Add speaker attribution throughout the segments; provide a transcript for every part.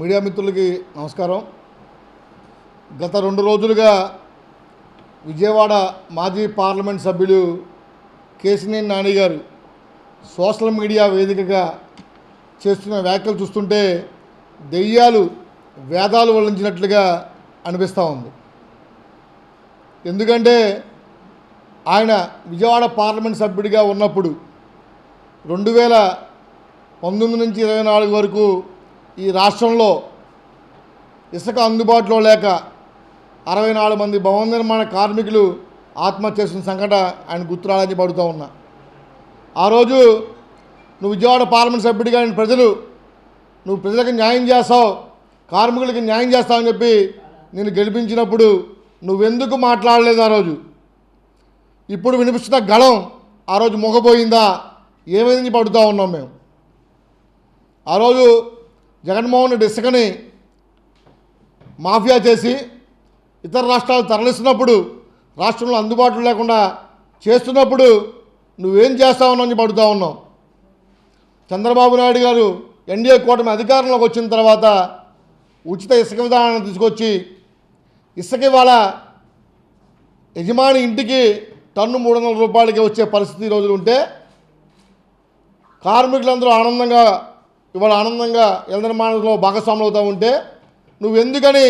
Speaker 1: Media మిత్రులకి నమస్కారం. గత రెండు రోజులుగా విజయవాడ మాజీ పార్లమెంట్ సభ్యులు కేసినేని నాని గారు సోషల్ మీడియా వేదికగా చేస్తున్న వ్యాఖ్యలు చూస్తుంటే దెయ్యాలు వేదాలు వల్లించినట్లుగా అనిపిస్తూ ఉంది. ఎందుకంటే ఆయన విజయవాడ పార్లమెంట్ సభ్యుడిగా ఉన్నప్పుడు రెండు వేల పంతొమ్మిది నుంచి ఇరవై నాలుగు వరకు ఈ రాష్ట్రంలో ఇసుక అందుబాటులో లేక అరవై నాలుగు మంది భవన నిర్మాణ కార్మికులు ఆత్మహత్య చేసిన సంఘట ఆయన గుర్తురాలని పడుతూ ఉన్నా. ఆ రోజు నువ్వు విజయవాడ పార్లమెంట్ సభ్యుడిగా ప్రజలు నువ్వు ప్రజలకు న్యాయం చేస్తావు కార్మికులకి న్యాయం చేస్తావని చెప్పి నేను గెలిపించినప్పుడు నువ్వెందుకు మాట్లాడలేదు ఆ రోజు? ఇప్పుడు వినిపిస్తున్న గళం ఆ రోజు మొగపోయిందా? ఏమైంది పడుతూ ఉన్నాం మేము. ఆ రోజు జగన్మోహన్ రెడ్డి ఇసుకని మాఫియా చేసి ఇతర రాష్ట్రాలు తరలిస్తున్నప్పుడు రాష్ట్రంలో అందుబాటులో లేకుండా చేస్తున్నప్పుడు నువ్వేం చేస్తావని పడుతూ ఉన్నాం చంద్రబాబు నాయుడు గారు ఎన్డీఏ కూటమి అధికారంలోకి వచ్చిన తర్వాత ఉచిత ఇసుక విధానాన్ని తీసుకొచ్చి ఇసుక ఇవాళ యజమాని ఇంటికి టన్ను మూడు వందల రూపాయలకి వచ్చే పరిస్థితి రోజులు ఉంటే కార్మికులందరూ ఆనందంగా ఇవాళ ఆనందంగా ఇళ్ళ నిర్మాణంలో భాగస్వాములు అవుతూ ఉంటే నువ్వు ఎందుకని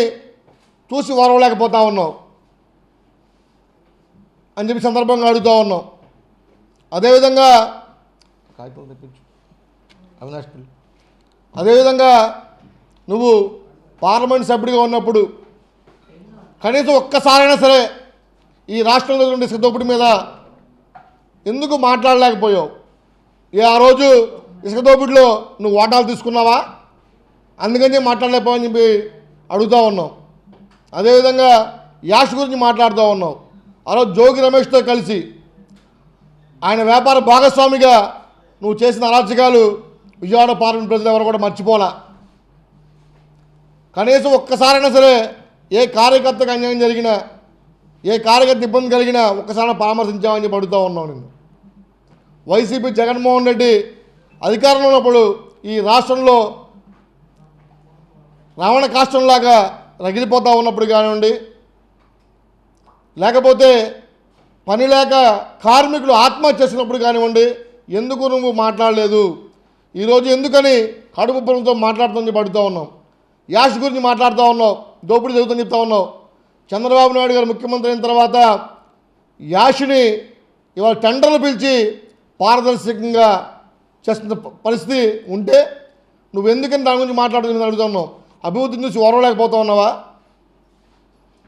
Speaker 1: చూసి వరవలేకపోతా ఉన్నావు అని చెప్పి సందర్భంగా అడుగుతూ ఉన్నాం అదేవిధంగా కాగితం తెప్పించు. అవినాష్ పిల్లి. అదేవిధంగా నువ్వు పార్లమెంట్ సభ్యుడిగా ఉన్నప్పుడు కనీసం ఒక్కసారైనా సరే ఈ రాష్ట్రంలో ఉండే ఇసుక మీద ఎందుకు మాట్లాడలేకపోయావు? ఏ ఆ రోజు ఇసుక దోపిడిలో నువ్వు వాటాలు తీసుకున్నావా? అందుకని మాట్లాడలేకపోవని చెప్పి అడుగుతూ ఉన్నాం అదేవిధంగా యాష్ గురించి మాట్లాడుతూ ఉన్నావు. అలా జోగి రమేష్తో కలిసి ఆయన వ్యాపార భాగస్వామిగా నువ్వు చేసిన అరాచకాలు విజయవాడ పార్లమెంట్ ప్రజలు ఎవరు కూడా మర్చిపోలా. కనీసం ఒక్కసారైనా సరే ఏ కార్యకర్తకు అన్యాయం జరిగినా ఏ కార్యకర్త ఇబ్బంది కలిగినా ఒక్కసారి పరామర్శించామని చెప్పి అడుగుతూ ఉన్నావు నేను వైసీపీ జగన్మోహన్ రెడ్డి అధికారంలో ఉన్నప్పుడు ఈ రాష్ట్రంలో రావణ కాష్టంలాగా రగిలిపోతూ ఉన్నప్పుడు కానివ్వండి లేకపోతే పని లేక కార్మికులు ఆత్మహత్య చేసినప్పుడు కానివ్వండి ఎందుకు నువ్వు మాట్లాడలేదు? ఈరోజు ఎందుకని కడుపు పొలంతో మాట్లాడుతుంది పడుతూ ఉన్నాం. యాష్ గురించి మాట్లాడుతూ ఉన్నావు దోపిడీ జరుగుతుందని చెప్తా ఉన్నావు చంద్రబాబు నాయుడు గారు ముఖ్యమంత్రి అయిన తర్వాత యాష్ని ఇవాళ టెండర్లు పిలిచి పారదర్శకంగా చేస్తున్న పరిస్థితి ఉంటే నువ్వు ఎందుకని దాని గురించి మాట్లాడుతుంది అడుగుతున్నావు అభివృద్ధిని చూసి ఓరవలేకపోతా ఉన్నావా?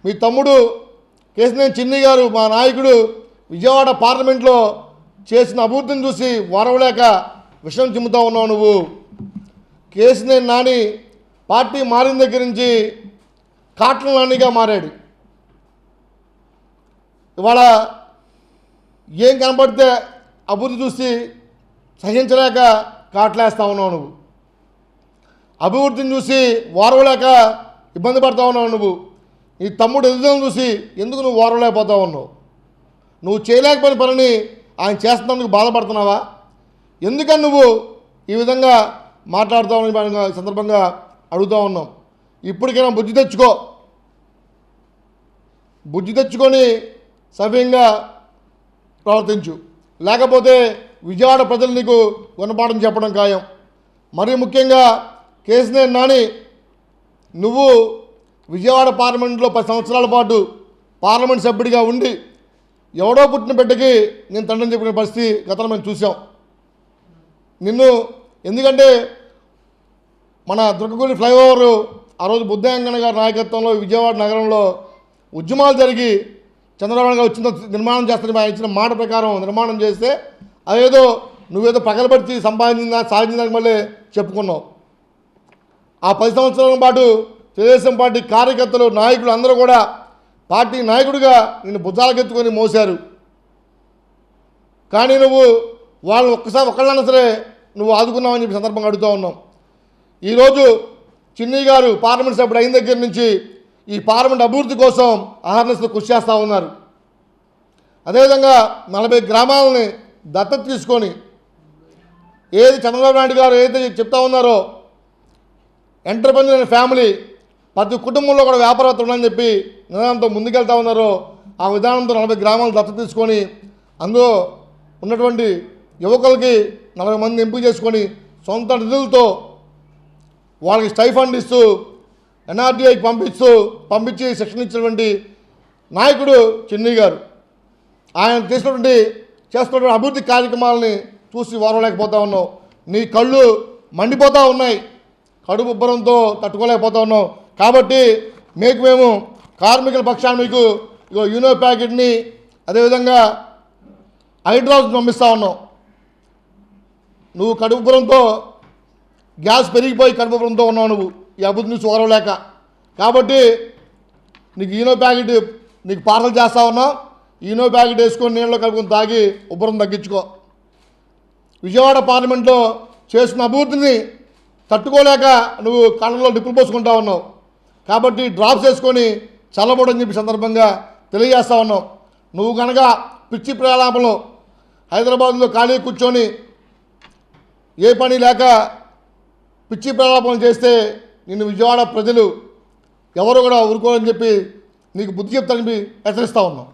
Speaker 1: మీ తమ్ముడు కేసినేని చిన్ని గారు మా నాయకుడు విజయవాడ పార్లమెంట్లో చేసిన అభివృద్ధిని చూసి ఓరవలేక విషయం చిమ్ముతా ఉన్నావు నువ్వు. కేసినేని నాని పార్టీ మారిన దగ్గర నుంచి కాట్ల నానిగా మారాడు. ఇవాళ ఏం కనపడితే అభివృద్ధి చూసి సహించలేక కాట్లేస్తా ఉన్నావు నువ్వు. అభివృద్ధిని చూసి వారవలేక ఇబ్బంది పడతా ఉన్నావు నువ్వు. నీ తమ్ముడు ఎదుగుదలను చూసి ఎందుకు నువ్వు వారవలేకపోతా ఉన్నావు? నువ్వు చేయలేకపోయిన పనిని ఆయన చేస్తున్నందుకు బాధపడుతున్నావా? ఎందుకని నువ్వు ఈ విధంగా మాట్లాడుతూ ఉన్న సందర్భంగా అడుగుతూ ఉన్నాం ఇప్పటికైనా బుద్ధి తెచ్చుకో. బుద్ధి తెచ్చుకొని సవ్యంగా ప్రవర్తించు. లేకపోతే విజయవాడ ప్రజలు నీకు గుణపాఠం చెప్పడం ఖాయం. మరీ ముఖ్యంగా కేసినేని నాని నువ్వు విజయవాడ పార్లమెంట్లో పది సంవత్సరాల పాటు పార్లమెంట్ సభ్యుడిగా ఉండి ఎవడో పుట్టిన బిడ్డకి నేను తండ్రిని చెప్పిన పరిస్థితి గతంలో మేము చూసాం నిన్ను ఎందుకంటే మన దుర్గగూడి ఫ్లైఓవర్ ఆ రోజు బుద్ధయంగన గారి నాయకత్వంలో విజయవాడ నగరంలో ఉద్యమాలు జరిగి చంద్రబాబు గారు వచ్చిన నిర్మాణం చేస్తారని ఆయన ఇచ్చిన మాట ప్రకారం నిర్మాణం చేస్తే అదేదో నువ్వేదో పగలబడి సంపాదించిన సాధించడానికి మళ్ళీ చెప్పుకున్నావు. ఆ పది సంవత్సరాల పాటు తెలుగుదేశం పార్టీ కార్యకర్తలు నాయకులు అందరూ కూడా పార్టీ నాయకుడిగా నిన్ను భుజాలకెత్తుకొని మోశారు. కానీ నువ్వు వాళ్ళని ఒక్కసారి ఒకళ్ళన్నా సరే నువ్వు ఆదుకున్నావని చెప్పి సందర్భంగా అడుగుతూ ఉన్నాం. ఈరోజు చిన్ని గారు పార్లమెంట్ సభ్యుడు అయిన దగ్గర నుంచి ఈ పార్లమెంట్ అభివృద్ధి కోసం అహర్నెస్లో కృషి చేస్తూ ఉన్నారు. అదేవిధంగా నలభై గ్రామాలని దత్తత తీసుకొని ఏది చంద్రబాబు నాయుడు గారు ఏదైతే చెప్తా ఉన్నారో ఎంటర్ప్రెన్యూర్ ఫ్యామిలీ ప్రతి కుటుంబంలో కూడా వ్యాపారవేత్త ఉందని చెప్పి నిదానంతో ముందుకెళ్తా ఉన్నారో ఆ విధానంతో నలభై గ్రామాలు దత్తత తీసుకొని అందులో ఉన్నటువంటి యువకులకి నలభై మంది ఎంపిక చేసుకొని సొంత నిధులతో వాళ్ళకి స్టైఫండ్ ఇస్తూ ఎన్ఆర్డీఐకి పంపిస్తూ పంపించి శిక్షణ ఇచ్చినటువంటి నాయకుడు చిన్ని గారు ఆయన చేసినటువంటి చేస్తున్నటువంటి అభివృద్ధి కార్యక్రమాలని చూసి ఓరలేకపోతా ఉన్నావు. నీ కళ్ళు మండిపోతూ ఉన్నాయి. కడుపు ఉబ్బరంతో తట్టుకోలేకపోతా ఉన్నావు. కాబట్టి మీకు మేము కార్మికుల పక్షాన్ని మీకు ఇగో యూనో ప్యాకెట్ని అదేవిధంగా హైడ్రాల్స్ పంపిస్తూ ఉన్నాం. నువ్వు కడుపు ఉబ్బరంతో గ్యాస్ పెరిగిపోయి కడుపు ఉబ్బరంతో ఉన్నావు నువ్వు. ఈ అభివృద్ధి నుంచి ఓరవలేక కాబట్టి నీకు ఈనో ప్యాకెట్ నీకు పార్సల్ చేస్తా ఉన్నాం. ఈనో ప్యాకెట్ వేసుకొని నీళ్ళలో కలుపుకొని తాగి ఉబ్బరం తగ్గించుకో. విజయవాడ పార్లమెంట్లో చేసిన అభివృద్ధిని తట్టుకోలేక నువ్వు కళ్ళలో నిప్పులు పోసుకుంటా ఉన్నావు. కాబట్టి డ్రాప్స్ వేసుకొని చల్లబోడని చెప్పి సందర్భంగా తెలియజేస్తా ఉన్నావు. నువ్వు కనుక పిచ్చి ప్రలాపంలో హైదరాబాద్లో ఖాళీ కూర్చొని ఏ పని లేక పిచ్చి ప్రలాపం చేస్తే నిన్ను విజయవాడ ప్రజలు ఎవరు కూడా ఊరుకోరని చెప్పి నీకు బుద్ధి చెప్తానని హెచ్చరిస్తూ హెచ్చరిస్తా ఉన్నాం